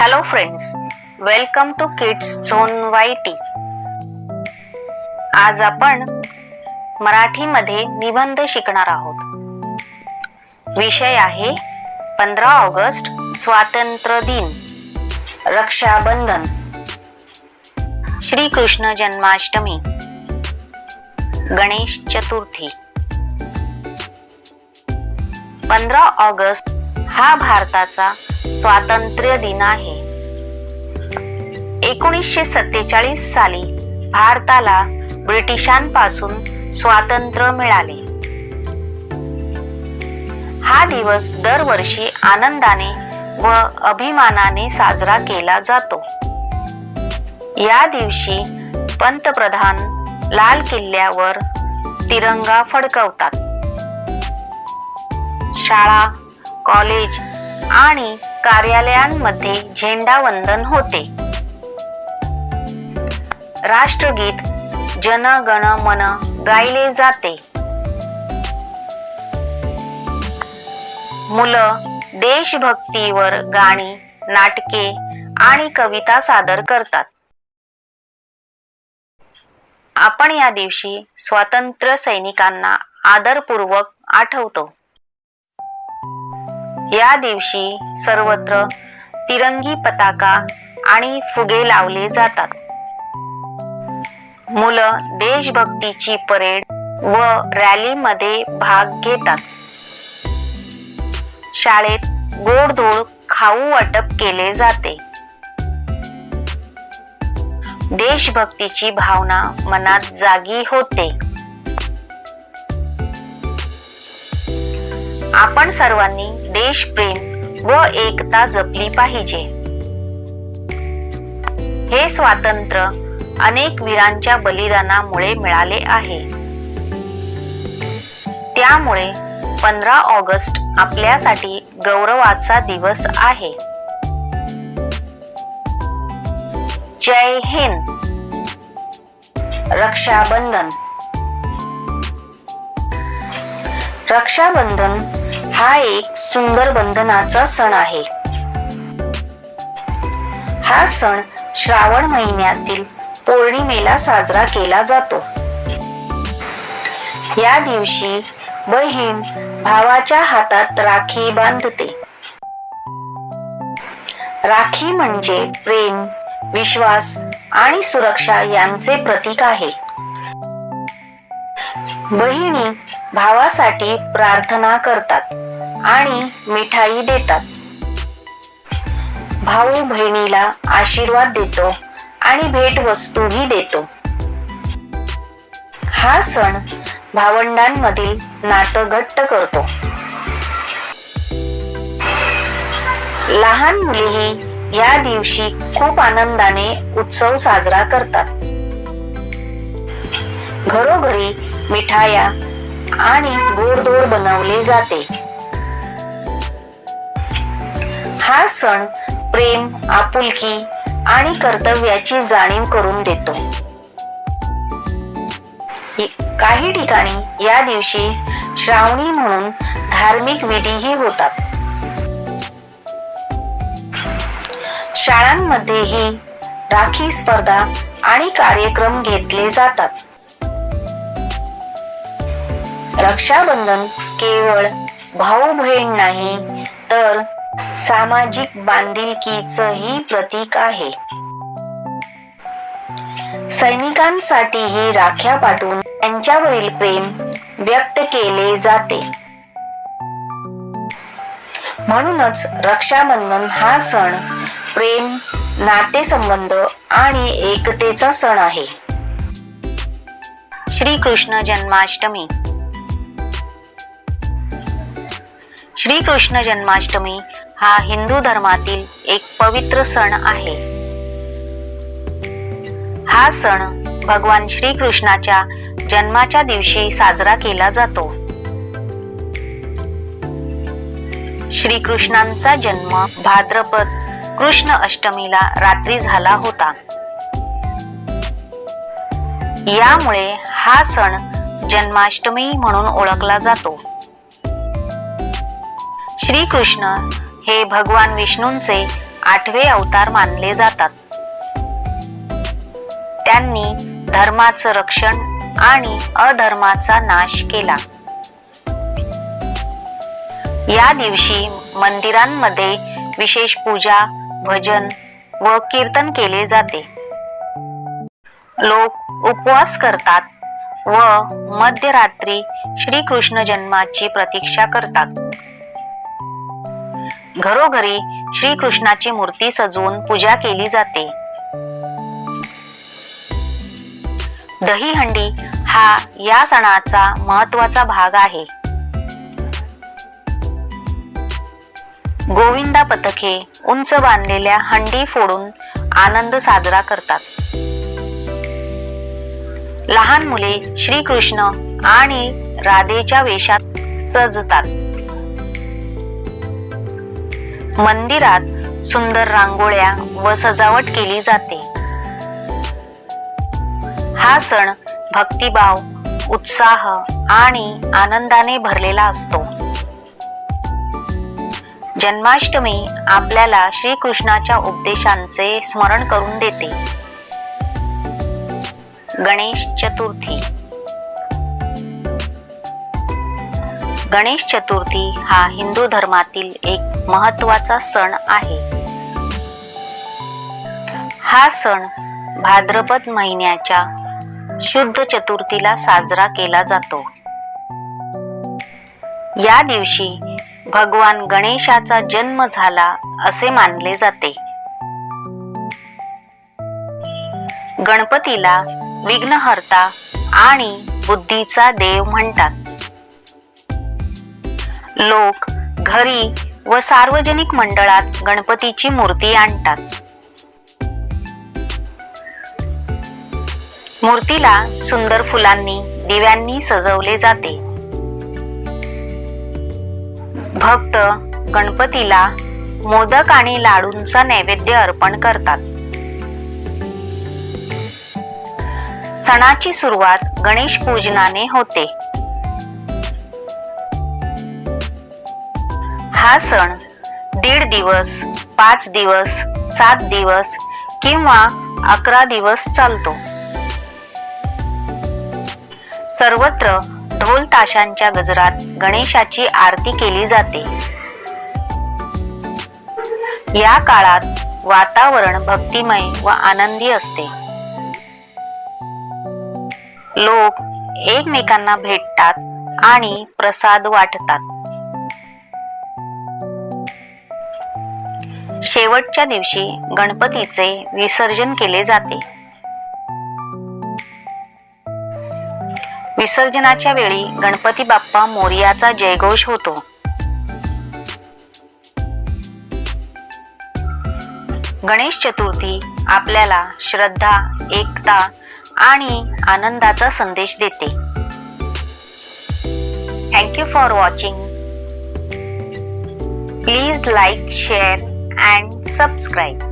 Hello friends welcome to kids zone Y T आज आपण मराठीमध्ये निबंध शिकणार आहोत. विषय आहे पंधरा ऑगस्ट स्वातंत्र्य दिन रक्षाबंधन. श्रीकृष्ण जन्माष्टमी गणेश चतुर्थी. पंधरा ऑगस्ट हा भारताचा स्वातंत्र्य दिन आहे. एकोणीसशे सत्तेचाळीस साली भारताला ब्रिटिशांपासून स्वातंत्र्य मिळाले. हा दिवस दरवर्षी आनंदाने व अभिमानाने साजरा केला जातो. या दिवशी पंतप्रधान लाल किल्ल्यावर तिरंगा फडकवतात. शाळा कॉलेज आणि कार्यालयांमध्ये झेंडावंदन होते. राष्ट्रगीत जन गण मन गायले जाते. मुलं देशभक्तीवर गाणी नाटके आणि कविता सादर करतात. आपण या दिवशी स्वातंत्र्य सैनिकांना आदरपूर्वक आठवतो. या दिवशी सर्वत्र तिरंगी पताका आणि फुगे लावले जातात. मुलं देशभक्तीची परेड व रॅलीमध्ये भाग घेतात. शाळेत गोडधोड खाऊ वाटप केले जाते. देशभक्तीची भावना मनात जागी होते. आपण सर्वांनी देशप्रेम व एकता जपली पाहिजे. हे स्वातंत्र्य अनेक वीरांच्या बलिदानामुळे मिळाले आहे. त्यामुळे पंधरा ऑगस्ट आपल्यासाठी गौरवाचा दिवस आहे. जय हिंद. रक्षाबंधन. रक्षाबंधन हा एक सुंदर बंधनाचा सण आहे. हा सण श्रावण महिन्यातील पौर्णिमेला साजरा केला जातो. या दिवशी बहीण भावाच्या हातात राखी बांधते. राखी म्हणजे प्रेम विश्वास आणि सुरक्षा यांचे प्रतीक आहे. बहिणी भावासाठी प्रार्थना करतात आणि मिठाई देतात. भाऊ बहिणीला आशीर्वाद देतो आणि भेटवस्तूही देतो. हा सण भावंडांमधील नातं घट्ट करतो. लहान मुलेही या दिवशी खूप आनंदाने उत्सव साजरा करतात. घरोघरी मिठाया आणि गोडधोड बनवले जाते. हा सण प्रेम आपुलकी आणि कर्तव्याची जाणीव करून देतो. काही ठिकाणी या दिवशी श्रावणी म्हणून धार्मिक विधीही होतात. शाळांमध्येही राखी स्पर्धा आणि कार्यक्रम घेतले जातात. रक्षाबंधन केवळ भाऊ बहीण नाही तर सामाजिक बांधिलकीचंही प्रतीक आहे. सैनिकांसाठीही राख्या पाठवून त्यांच्यावरील प्रेम व्यक्त केले जाते. म्हणूनच रक्षाबंधन हा सण प्रेम नातेसंबंध आणि एकतेचा सण आहे. श्रीकृष्ण जन्माष्टमी श्रीकृष्ण जन्माष्टमी हा हिंदू धर्मातील एक पवित्र सण आहे. हा सण भगवान श्रीकृष्णाच्या जन्माच्या दिवशी साजरा केला जातो. श्रीकृष्णांचा जन्म भाद्रपद कृष्ण अष्टमीला रात्री झाला होता. यामुळे हा सण जन्माष्टमी म्हणून ओळखला जातो. श्रीकृष्ण हे भगवान विष्णूंचे आठवे अवतार मानले जातात. त्यांनी धर्माचं रक्षण आणि अधर्माचा नाश केला. या दिवशी मंदिरांमध्ये विशेष पूजा भजन व कीर्तन केले जाते. लोक उपवास करतात व मध्यरात्री श्रीकृष्ण जन्माची प्रतीक्षा करतात. घरोघरी श्रीकृष्णाची मूर्ती सजवून पूजा केली जाते. दहीहंडी हा या सणाचा महत्त्वाचा भाग आहे. गोविंदा पथके उंच बांधलेल्या हंडी फोडून आनंद साजरा करतात. लहान मुले श्रीकृष्ण आणि राधेच्या वेशात सजतात. मंदिरात सुंदर रांगोळ्या व सजावट केली जाते. हा सण भक्तिभाव उत्साह आणि आनंदाने भरलेला असतो. जन्माष्टमी आपल्याला श्रीकृष्णाच्या उपदेशांचे स्मरण करून देते. गणेश चतुर्थी गणेश चतुर्थी हा हिंदू धर्मातील एक महत्त्वाचा सण आहे. हा सण भाद्रपद महिन्याच्या शुद्ध चतुर्थीला साजरा केला जातो. या दिवशी भगवान गणेशाचा जन्म झाला असे मानले जाते. गणपतीला विघ्नहर्ता आणि बुद्धीचा देव म्हणतात. लोक घरी व सार्वजनिक मंडळात गणपतीची मूर्ती आणतात. मूर्तीला सुंदर फुलांनी दिव्यांनी सजवले जाते. भक्त गणपतीला मोदक आणि लाडूंचा नैवेद्य अर्पण करतात. सणाची सुरुवात गणेश पूजनाने होते. हा सण दीड दिवस पाच दिवस सात दिवस किंवा अकरा दिवस चालतो. सर्वत्र ढोल ताशांच्या गजरात गणेशाची आरती केली जाते. या काळात वातावरण भक्तिमय व आनंदी असते. लोक एकमेकांना भेटतात आणि प्रसाद वाटतात. शेवटच्या दिवशी गणपतीचे विसर्जन केले जाते. विसर्जनाच्या वेळी गणपती बाप्पा मोर्याचा जयघोष होतो. गणेश चतुर्थी आपल्याला श्रद्धा एकता आणि आनंदाचा संदेश देते. Thank you for watching please like share and subscribe.